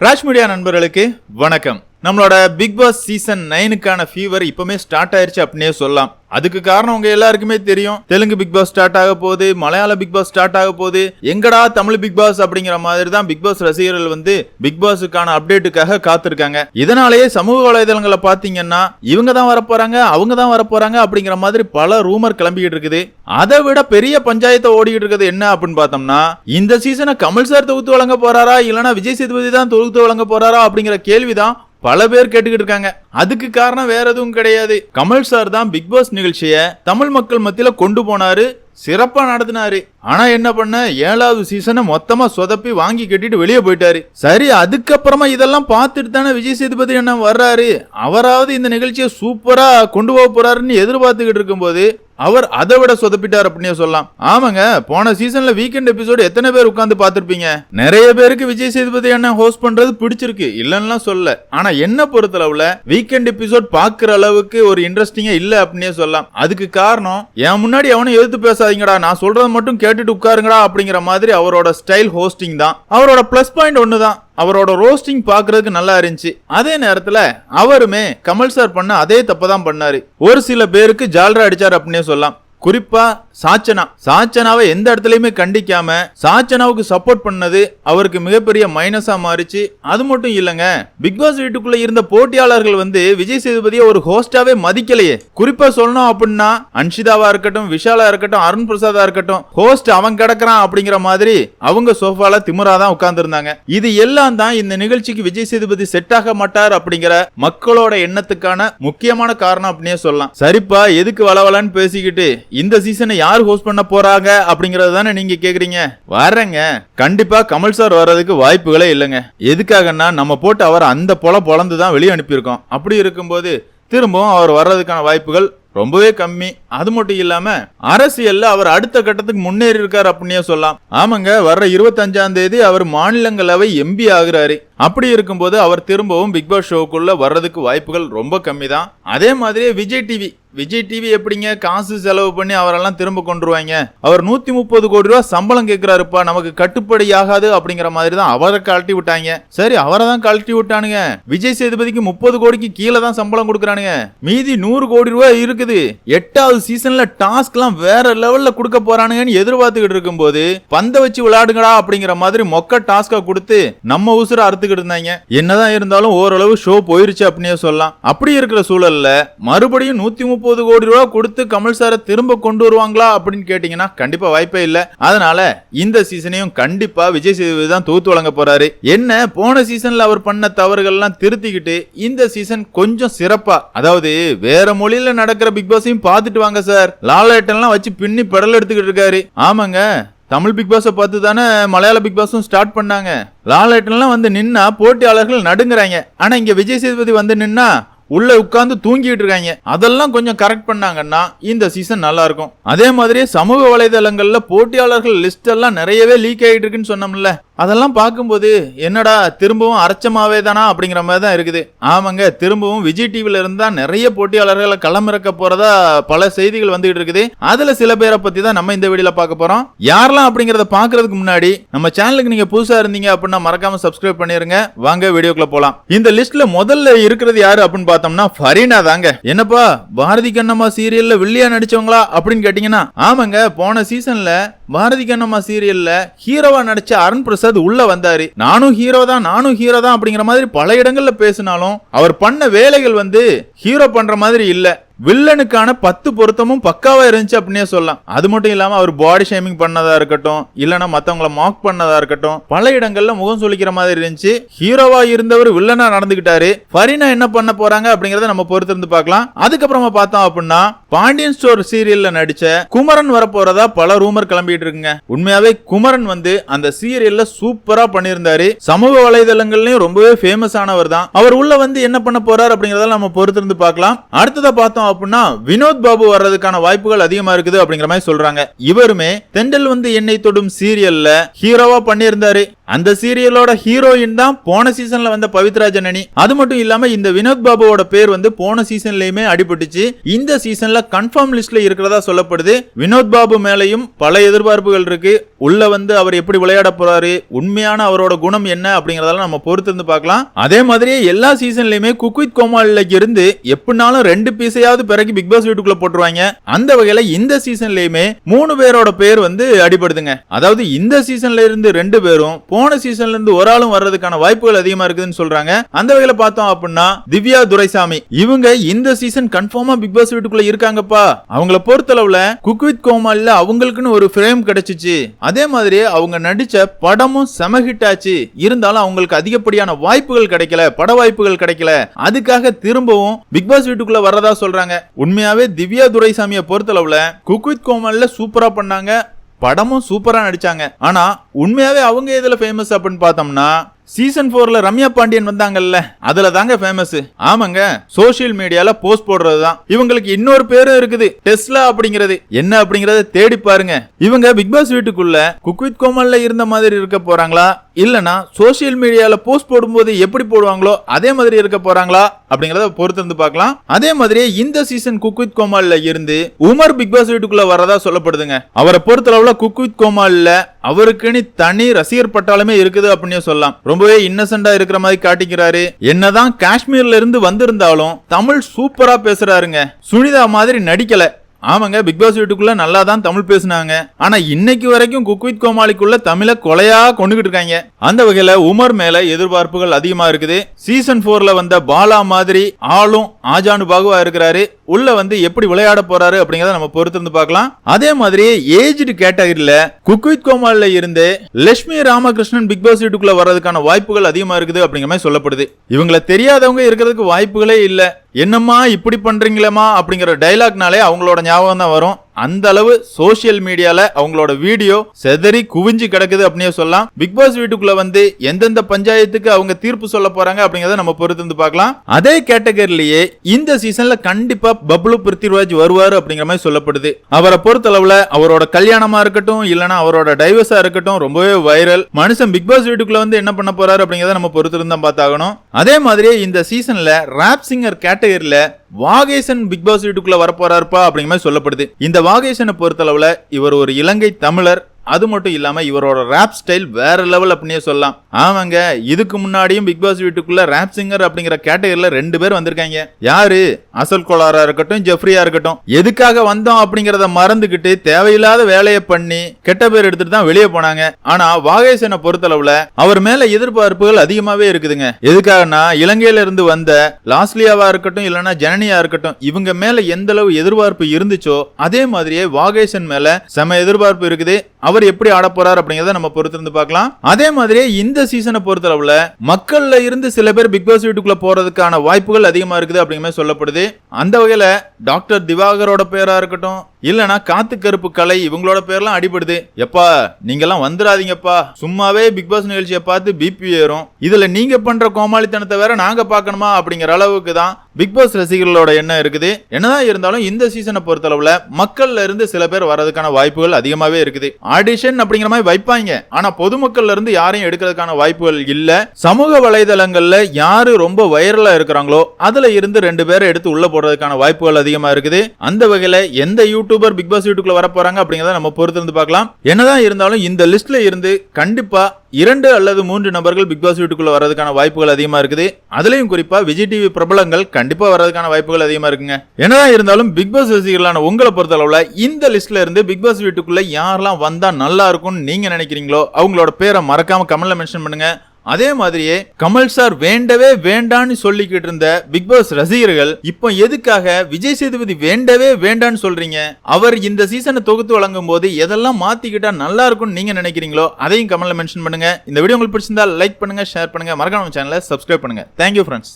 Raj media நண்பர்களுக்கு வணக்கம். நம்மளோட பிக் பாஸ் சீசன் நைனுக்கான ஃபீவர் இப்பவுமே ஸ்டார்ட் ஆயிருச்சு அப்படின்னே சொல்லலாம். அதுக்கு காரணம் உங்க எல்லாருக்குமே தெரியும். தெலுங்கு பிக் பாஸ் ஸ்டார்ட் ஆக போகுது மலையாள பிக் பாஸ் ஸ்டார்ட் ஆக போகுது. எங்கடா தமிழ் பிக் பாஸ் அப்படிங்கிற மாதிரி தான் பிக் பாஸ் ரசிகர்கள் வந்து பிக் பாஸுக்கான அப்டேட்டுக்காக காத்திருக்காங்க. இதனாலேயே சமூக வலைதளங்களை பாத்தீங்கன்னா இவங்க தான் வரப்போறாங்க அவங்க தான் வரப்போறாங்க அப்படிங்கிற மாதிரி பல ரூமர் கிளம்பிக்கிட்டு இருக்குது. அதை விட பெரிய பஞ்சாயத்தை ஓடிக்கிட்டு இருக்குது என்ன அப்படின்னு பார்த்தோம்னா இந்த சீசனை கமல் சார் தொகுத்து வழங்க போறாரா இல்லைனா விஜய் சேதுபதி தான் தொகுத்து வழங்க போறாரா அப்படிங்கிற கேள்விதான் பல பேர் கேட்டுக்கிட்டு இருக்காங்க. அதுக்கு காரணம் வேற எதுவும் கிடையாது. கமல் சார் தான் பிக் பாஸ் நிகழ்ச்சியை தமிழ் மக்கள் மத்தியில கொண்டு போனாரு சிறப்பா நடத்தினாரு. ஆனா என்ன பண்ண ஏழாவது சீசனை மொத்தமா சொதப்பி வாங்கி கட்டிட்டு வெளியே போயிட்டாரு. சரி அதுக்கப்புறமா இதெல்லாம் பார்த்துட்டு தானே விஜய் சேதுபதி என்ன வர்றாரு. அவராவது இந்த நிகழ்ச்சியை சூப்பரா கொண்டு போக போறாருன்னு எதிர்பார்த்துக்கிட்டு இருக்கும்போது அவர் அதை விட சொதப்பிட்டார் அப்படின்னு சொல்லலாம். ஆமாங்க போன சீசன்ல வீக்கெண்ட் எபிசோடு எத்தனை பேர் உட்காந்து பார்த்திருப்பீங்க? நிறைய பேருக்கு விஜய் சேதுபதி அண்ணன் ஹோஸ்ட் பண்றது பிடிச்சிருக்கு இல்லைன்னா சொல்ல. ஆனா என்ன பொறுத்தளவுல வீக்கெண்ட் எபிசோட் பாக்குற அளவுக்கு ஒரு இன்ட்ரெஸ்டிங்கா இல்ல அப்படின்னே சொல்லலாம். அதுக்கு காரணம் என் முன்னாடி அவனும் எதிர்த்து பேசாதீங்கடா நான் சொல்றதை மட்டும் கேட்டுட்டு உட்காருங்கடா அப்படிங்கிற மாதிரி அவரோட ஸ்டைல் ஹோஸ்டிங் தான். அவரோட பிளஸ் பாயிண்ட் ஒன்று தான் அவரோட ரோஸ்டிங் பாக்குறதுக்கு நல்லா இருந்துச்சு. அதே நேரத்துல அவருமே கமல் சார் பண்ண அதே தப்பு தான் பண்ணாரு. ஒரு சில பேருக்கு ஜால்ரா அடிச்சார் அப்படின்னே சொல்லலாம். குறிப்பா சாச்சனா. சாச்சனாவை எந்த இடத்துலயுமே கண்டிக்காம சாச்சனாவுக்கு சப்போர்ட் பண்ணது அவருக்கு மிகப்பெரிய மைனஸா மாறிச்சு. அது மட்டும் இல்லங்க. பிக் பாஸ் வீட்டுக்குள்ள இருந்த போட்டியாளர்கள் வந்து விஜய் சேதுபதியை ஒரு ஹோஸ்டாவே மதிக்கலையே. குறிப்பா சொல்லணும் அப்படின்னா அன்ஷிதாவா இருக்கட்டும் விஷாலா இருக்கட்டும் அருண் பிரசாதா இருக்கட்டும் ஹோஸ்ட் அவன் கிடக்குறான் அப்படிங்கிற மாதிரி அவங்க சோஃபால திமுறா தான் உட்கார்ந்துருந்தாங்க. இது எல்லாம் தான் இந்த நிகழ்ச்சிக்கு விஜய் சேதுபதி செட் ஆக மாட்டார் அப்படிங்கிற மக்களோட எண்ணத்துக்கான முக்கியமான காரணம் அப்படின்னே சொல்லலாம். சரிப்பா எதுக்கு வளவலன்னு பேசிக்கிட்டு இந்த சீசனை யார் ஹோஸ்ட் பண்ண போறாங்க அப்படிங்கறது தானே நீங்க கேக்குறீங்க? வர்றேங்க. கண்டிப்பா கமல் சார் வர்றதுக்கு வாய்ப்புகளே இல்லைங்க. எதுக்காகன்னா நம்ம போட்டு அவர் அந்த பொல பொழந்து தான் வெளியே அனுப்பியிருக்கோம். அப்படி இருக்கும்போது திரும்பவும் அவர் வர்றதுக்கான வாய்ப்புகள் ரொம்பவே கம்மி. அது மட்டும் இல்லாம அரசியல்ல அவர் அடுத்த கட்டத்துக்கு முன்னேறி இருக்காரு அப்படின்னே சொல்லலாம். ஆமாங்க வர்ற இருபத்தஞ்சாம் தேதி அவர் மாநிலங்களவை எம்பி ஆகுறாரு. அப்படி இருக்கும்போது அவர் திரும்பவும் பிக் பாஸ் ஷோக்குள்ள வர்றதுக்கு வாய்ப்புகள் ரொம்ப கம்மி தான் அதே மாதிரியே விஜய் டிவி விஜய் டிவி எப்படிங்க காசு செலவு பண்ணி அவரெல்லாம் திரும்ப கொண்டுருவாங்க? அவர் நூத்தி முப்பது கோடி ரூபா சம்பளம் கேட்கிறாருப்பா நமக்கு கட்டுப்படி ஆகாது அப்படிங்கிற மாதிரி தான் அவரை கழட்டி விட்டாங்க. சரி அவரை தான் கழட்டி விட்டானுங்க. விஜய் சேதுபதிக்கு முப்பது கோடிக்கு கீழே தான் சம்பளம் கொடுக்குறானுங்க. மீதி நூறு கோடி ரூபாய் இருக்குது. எட்டாவது சீசன்ல டாஸ்க் எல்லாம் வேற லெவல்ல கொடுக்க போறானுங்கன்னு எதிர்பார்த்துக்கிட்டு இருக்கும்போது பந்த வச்சு விளையாடுங்கடா அப்படிங்கிற மாதிரி மொக்க டாஸ்கா கொடுத்து நம்ம உசுர அறுத்துக்கிட்டு இருந்தாங்க. என்னதான் இருந்தாலும் ஓரளவு ஷோ போயிருச்சு அப்படின்னே சொல்லலாம். அப்படி இருக்கிற சூழல்ல மறுபடியும் நூத்தி முப்பது முப்பது கோடி ரூபாய் கொடுத்து கமல் சாரை திரும்ப கொண்டு வருவாங்களா அப்படின்னு கேட்டீங்கன்னா கண்டிப்பா வாய்ப்பே இல்ல. அதனால இந்த சீசனையும் கண்டிப்பா விஜய் சேதுபதி தான் தூத்து வழங்க போறாரு. என்ன போன சீசன்ல அவர் பண்ண தவறுகள்லாம் திருத்திக்கிட்டு இந்த சீசன் கொஞ்சம் சிறப்பா அதாவது வேற மொழியில நடக்கிற பிக் பாஸையும் பார்த்துட்டு வாங்க சார். லாலேட்டெல்லாம் வச்சு பின்னி பெடல் எடுத்துக்கிட்டு இருக்காரு. ஆமாங்க தமிழ் பிக் பாஸை பார்த்து தானே மலையாள பிக் பாஸும் ஸ்டார்ட் பண்ணாங்க. லாலேட்டன்லாம் வந்து நின்னா போட்டியாளர்கள் நடுங்குறாங்க. ஆனா இங்க விஜய் சேதுபதி வந்து நின்னா உள்ள உட்கார்ந்து தூங்கிட்டு இருக்காங்க. அதெல்லாம் கொஞ்சம் கரெக்ட் பண்ணாங்கன்னா இந்த சீசன் நல்லா இருக்கும் அதே மாதிரி சமூக வலைதளங்கள்ல போட்டியாளர்கள் லிஸ்ட் எல்லாம் நிறையவே லீக் ஆகிட்டு இருக்குன்னு சொன்னோம்ல. அதெல்லாம் பார்க்கும்போது என்னடா திரும்பவும் அரைச்சமாவே தானா அப்படிங்கிற மாதிரி தான் இருக்குது. ஆமாங்க திரும்பவும் விஜய் டிவில இருந்தா நிறைய போட்டியாளர்களை களமிறக்க போறதா பல செய்திகள் வந்துகிட்டு இருக்குது. அதுல சில பேரை பத்தி தான் நம்ம இந்த வீடியோல பார்க்க போறோம். யாரெல்லாம் அப்படிங்கறத பாக்குறதுக்கு முன்னாடி நம்ம சேனலுக்கு நீங்க புதுசா இருந்தீங்க அப்படின்னா மறக்காம சப்ஸ்கிரைப் பண்ணிருங்க. வாங்க வீடியோக்குள்ள போலாம். இந்த லிஸ்ட்ல முதல்ல இருக்கிறது யாரு அப்படின்னு பார்த்தோம்னா ஃபரீனா தாங்க. என்னப்பா பாரதி கண்ணம்மா சீரியல்ல வில்லியா நடிச்சவங்களா அப்படின்னு கேட்டீங்கன்னா ஆமாங்க போன சீசன்ல பாரதி கண்ணம்மா சீரியல்ல ஹீரோவா நடிச்ச அருண் பிரசாத் உள்ள வந்தாரு. நானும் ஹீரோ தான் நானும் ஹீரோ தான் அப்படிங்கிற மாதிரி பல இடங்கள்ல பேசினாலும் அவர் பண்ண வேலைகள் வந்து ஹீரோ பண்ற மாதிரி இல்ல. வில்லனுக்கான பத்து பொருத்தமும் பக்காவா இருந்துச்சு அப்படின்னே சொல்லலாம். அது மட்டும் இல்லாம அவர் பாடி ஷேமிங் பண்ணதா இருக்கட்டும் இல்லைன்னா மத்தவங்கள மாக் பண்ணதா இருக்கட்டும் பல இடங்கள்ல முகம் சொல்லிக்கிற மாதிரி இருந்துச்சு. ஹீரோவா இருந்தவர் வில்லனா நடந்துகிட்டாரு. ஃபரினா என்ன பண்ண போறாங்க அப்படிங்கறத நம்ம பொறுத்திருந்து பார்க்கலாம். அதுக்கப்புறமா பார்த்தோம் அப்படின்னா பாண்டியன் ஸ்டோர் சீரியல்ல நடிச்ச குமரன் வரப்போறதா பல ரூமர் கிளம்பிட்டு இருக்குங்க. உண்மையாவே குமரன் வந்து அந்த சீரியல்ல சூப்பரா பண்ணியிருந்தாரு. சமூக வலைதளங்கள்லயும் ரொம்பவே ஃபேமஸ் ஆனவர் தான். அவர் உள்ள வந்து என்ன பண்ண போறார் அப்படிங்கறத நம்ம பொறுத்திருந்து பார்க்கலாம். அடுத்ததா பார்த்தோம் அப்படின்னா வினோத் பாபு வர்றதுக்கான வாய்ப்புகள் அதிகமா இருக்குது அப்படிங்கிற மாதிரி சொல்றாங்க. இவருமே தெண்டல் வந்து என்னை தொடும் சீரியல்ல ஹீரோவா பண்ணியிருந்தாரு. அந்த சீரியலோட ஹீரோயின் தான் போன சீசன்ல வந்த பவித்ரா ஜனனி. அது மட்டும் இல்லாம இந்த வினோத் பாபுவோட பேர் வந்து போன சீசன்லயுமே அடிபட்டுச்சு. இந்த சீசன்ல கன்ஃபார்ம் லிஸ்ட்ல இருக்கிறதா சொல்லப்படுது. வினோத் பாபு மேலையும் பல எதிர்பார்ப்புகள் இருக்கு. உள்ள வந்து அவர் எப்படி விளையாட போறாரு உண்மையான அவரோட குணம் என்ன அப்படிங்கறதெல்லாம் நம்ம பொறுத்து இருந்து பார்க்கலாம். அதே மாதிரியே எல்லா சீசன்லயுமே குக்வித் கோமாளில இருந்து எப்படினாலும் ரெண்டு பீஸையாவது பிறகு பிக் பாஸ் வீட்டுக்குள்ள போட்டுருவாங்க. அந்த வகையில இந்த சீசன்லயுமே மூணு பேரோட பேர் வந்து அடிபடுதுங்க. அதாவது இந்த சீசன்ல இருந்து ரெண்டு பேரும் போன சீசன்ல இருந்து ஒரு ஆளும் வர்றதுக்கான வாய்ப்புகள் அதிகமா இருக்குதுன்னு சொல்றாங்க. அந்த வகையில பார்த்தோம் அப்படின்னா திவ்யா துரைசாமி. இவங்க இந்த சீசன் கன்ஃபார்மா பிக் பாஸ் வீட்டுக்குள்ள இருக்காங்கப்பா. அவங்கள பொறுத்தளவுல குக் வித் கோமாளில அவங்களுக்குன்னு ஒரு ஃப்ரேம் கிடைச்சிச்சு. அதே மாதிரி அவங்க நடிச்ச படமும் செம ஹிட் ஆச்சு இருந்தாலும் அவங்களுக்கு அதிகப்படியான வாய்ப்புகள் கிடைக்கல பட வாய்ப்புகள் கிடைக்கல. அதுக்காக திரும்பவும் பிக் பாஸ் வீட்டுக்குள்ள வர்றதா சொல்றாங்க. உண்மையாவே திவ்யா துரைசாமியை பொறுத்தளவுல குக் வித் கோமாளில சூப்பரா பண்ணாங்க. படமும் சூப்பரா நடிச்சாங்க. ஆனா உண்மையாவே அவங்க இதுல ஃபேமஸ் அப்படின்னு பார்த்தோம்னா சீசன் ஃபோர்ல ரம்யா பாண்டியன் வந்தாங்கல்ல அதுல தாங்க ஃபேமஸ் ஆமாங்க சோஷியல் மீடியால போஸ்ட் போடுறது தான் இவங்களுக்கு இன்னொரு பேரும் இருக்குது டெஸ்லா அப்படிங்கிறது. என்ன அப்படிங்கறத தேடி பாருங்க. இவங்க பிக் பாஸ் வீட்டுக்குள்ள குக் வித் கோமல்ல இருந்த மாதிரி இருக்க போறாங்களா? இல்லனா சோஷியல் மீடியால போஸ்ட் போடும்போது எப்படி போடுவாங்களோ அதே மாதிரி இருக்க போறாங்களா? அப்படிங்கறத பொறுத்து இருந்து பார்க்கலாம். அதே மாதிரி இந்த சீசன் குக் வித் கோமால்ல இருந்து உமர் பிக் பாஸ் வீட்டுக்குள்ள வரதா சொல்லப்படுதுங்க. அவரை பொறுத்தளவுல குக் வித் கோமால்ல அவருக்குன்னு தனி ரசிகர் பட்டாளமே இருக்குது அப்படின்னு சொல்லலாம். ரொம்பவே இன்னசென்டா இருக்கிற மாதிரி காட்டிக்கிறாரு. என்னதான் காஷ்மீர்ல இருந்து வந்திருந்தாலும் தமிழ் சூப்பரா பேசுறாருங்க. சுனிதா மாதிரி நடிக்கல. ஆமாங்க பிக் பாஸ் வீட்டுக்குள்ள நல்லா தான் தமிழ் பேசுனாங்க. ஆனா இன்னைக்கு வரைக்கும் குக்வித் கோமாளிக்குள்ள தமிழை கொலையா கொண்டுகிட்டு இருக்காங்க. அந்த வகையில உமர் மேல எதிர்பார்ப்புகள் அதிகமா இருக்குது. சீசன் போர்ல வந்த பாலா மாதிரி ஆளும் ஆஜானு பாகுவா இருக்கிறாரு. உள்ள வந்து எப்படி விளையாட போறாரு அப்படிங்கறத நம்ம பொறுத்து இருந்து பார்க்கலாம். அதே மாதிரி ஏஜ்டு கேட்டகரியில குக்வித் கோமாளில இருந்து லட்சுமி ராமகிருஷ்ணன் பிக் பாஸ் வீட்டுக்குள்ள வர்றதுக்கான வாய்ப்புகள் அதிகமா இருக்குது அப்படிங்கிற மாதிரி சொல்லப்படுது. இவங்களை தெரியாதவங்க இருக்கிறதுக்கு வாய்ப்புகளே இல்லை. என்னம்மா இப்படி பண்ணுறீங்களேம்மா அப்படிங்கிற டைலாக்னாலே அவங்களோட ஞாபகம் தான் வரும். அந்த அளவு சோசியல் மீடியால அவங்களோட வீடியோ செதறி குவிஞ்சு கிடக்குது அப்படியே சொல்லலாம். பிக் பாஸ் வீட்டுக்குள்ள வந்து எந்தெந்த பஞ்சாயத்துக்கு அவங்க தீர்ப்பு சொல்ல போறாங்க அப்படிங்கறத நம்ம பொறுத்து இருந்து பார்க்கலாம். அதே கேட்டகரியிலேயே இந்த சீசன்ல கண்டிப்பா பப்ளு பிருத்திவிராஜ் வருவாரு அப்படிங்கிற மாதிரி சொல்லப்படுது. அவரை பொறுத்தளவுல அவரோட கல்யாணமா இருக்கட்டும் இல்லனா அவரோட டைவர்ஸா இருக்கட்டும் ரொம்பவே வைரல் மனுஷன் பிக் பாஸ் வீட்டுக்குள்ள வந்து என்ன பண்ண போறாரு அப்படிங்கறத நம்ம பொறுத்து இருந்தா பார்த்தாகணும். அதே மாதிரியே இந்த சீசன்ல ராப் சிங்கர் கேட்டகரியில வாகேசன் பிக் பாஸ் வீட்டுக்குள்ள வரப்போறாருப்பா அப்படிங்கிற மாதிரி சொல்லப்படுது. இந்த வாகேசனை பொறுத்தளவுல இவர் ஒரு இலங்கை தமிழர். அது மட்டும் இல்லாமல் இவரோட ரேப் ஸ்டைல் வேற லெவல் அப்படின்னே சொல்லலாம். ஆமாங்க இதுக்கு முன்னாடியும் பிக் பாஸ் வீட்டுக்குள்ள ரேப் சிங்கர் அப்படிங்கிற கேட்டகரியில் ரெண்டு பேர் வந்திருக்காங்க. யாரு? அசல் கோளாரா இருக்கட்டும் ஜெஃப்ரியா இருக்கட்டும். எதுக்காக வந்தோம் அப்படிங்கிறத மறந்துகிட்டு தேவையில்லாத வேலையை பண்ணி கெட்ட பேர் எடுத்துட்டு தான் வெளியே போனாங்க. ஆனா வாகேசனை பொறுத்தளவுல அவர் மேல எதிர்பார்ப்புகள் அதிகமாவே இருக்குதுங்க. எதுக்காகனா இலங்கையில இருந்து வந்த லாஸ்லியாவா இருக்கட்டும் இல்லைன்னா ஜனனியா இருக்கட்டும் இவங்க மேல எந்த அளவு எதிர்பார்ப்பு இருந்துச்சோ அதே மாதிரியே வாகேசன் மேல செம எதிர்பார்ப்பு இருக்குது. அவர் எப்படி ஆட போறார் அப்படிங்கறத நம்ம பொறுத்திருந்து பார்க்கலாம். அதே மாதிரியே இந்த சீசனை பொறுத்தளவுல மக்கள்ல இருந்து சில பேர் பிக் பாஸ் வீட்டுக்குள்ள போறதுக்கான வாய்ப்புகள் அதிகமா இருக்குது அப்படிங்கிற சொல்லப்படுது. அந்த வகையில டாக்டர் திவாகரோட பேரா இருக்கட்டும் இல்லனா காத்து கருப்பு கலை இவங்களோட பேர்லாம் அடிபடுது. எப்பா நீங்கெல்லாம் வந்துடாதீங்கப்பா. சும்மாவே பிக் பாஸ் நிகழ்ச்சியை பார்த்து பிபி ஏறும். இதுல நீங்க பண்ற கோமாளித்தனத்தை வேற நாங்க பார்க்கணுமா அப்படிங்கிற அளவுக்கு தான் பிக் பாஸ் ரசிகர்களோட எண்ணம் இருக்குது. என்னதான் இருந்தாலும் இந்த சீசனை பொறுத்தளவுல மக்கள்ல இருந்து சில பேர் வர்றதுக்கான வாய்ப்புகள் அதிகமாவே இருக்குது. ஆடிஷன் அப்படிங்கிற மாதிரி வைப்பாங்க. ஆனா பொதுமக்கள்ல இருந்து யாரையும் எடுக்கிறதுக்கான வாய்ப்புகள் இல்ல. சமூக வலைதளங்கள்ல யாரு ரொம்ப வைரலா இருக்கிறாங்களோ அதுல இருந்து ரெண்டு பேரை எடுத்து உள்ள போடுறதுக்கான வாய்ப்புகள் அதிகமா இருக்குது. அந்த வகையில எந்த யூடியூப் யூடியூபர் பிக் பாஸ் வீட்டுக்குள்ள வர போறாங்க அப்படிங்கறத நம்ம பொறுத்திருந்து பார்க்கலாம். என்னதான் இருந்தாலும் இந்த லிஸ்ட்ல இருந்து கண்டிப்பா இரண்டு அல்லது மூன்று நபர்கள் பிக் பாஸ் வீட்டுக்குள்ள வர்றதுக்கான வாய்ப்புகள் அதிகமா இருக்குது. அதுலயும் குறிப்பா விஜய் டிவி பிரபலங்கள் கண்டிப்பா வர்றதுக்கான வாய்ப்புகள் அதிகமா இருக்குங்க. என்னதான் இருந்தாலும் பிக் பாஸ் ரசிகர்களான உங்களை பொறுத்தளவுல இந்த லிஸ்ட்ல இருந்து பிக் பாஸ் வீட்டுக்குள்ள யாரெல்லாம் வந்தா நல்லா இருக்கும்னு நீங்க நினைக்கிறீங்களோ அவங்களோட பேரை மறக்காம கமெண்ட்ல மென்ஷன் பண்ணுங்க. அதே மாதிரியே கமல் சார் வேண்டவே வேண்டான்னு சொல்லிக்கிட்டு இருந்த பிக் பாஸ் ரசிகர்கள் இப்போ எதுக்காக விஜய் சேதுபதி வேண்டவே வேண்டான்னு சொல்றீங்க? அவர் இந்த சீசனை தொகுத்து வழங்கும் போது எதெல்லாம் மாத்திக்கிட்டா நல்லா இருக்கும்னு நீங்க நினைக்கிறீங்களோ அதையும் கமெண்ட்ல மென்ஷன் பண்ணுங்க. இந்த வீடியோ உங்களுக்கு பிடிச்சிருந்தா லைக் பண்ணுங்க ஷேர் பண்ணுங்க. மறக்காம சேனலை சப்ஸ்கிரைப் பண்ணுங்க. Thank you friends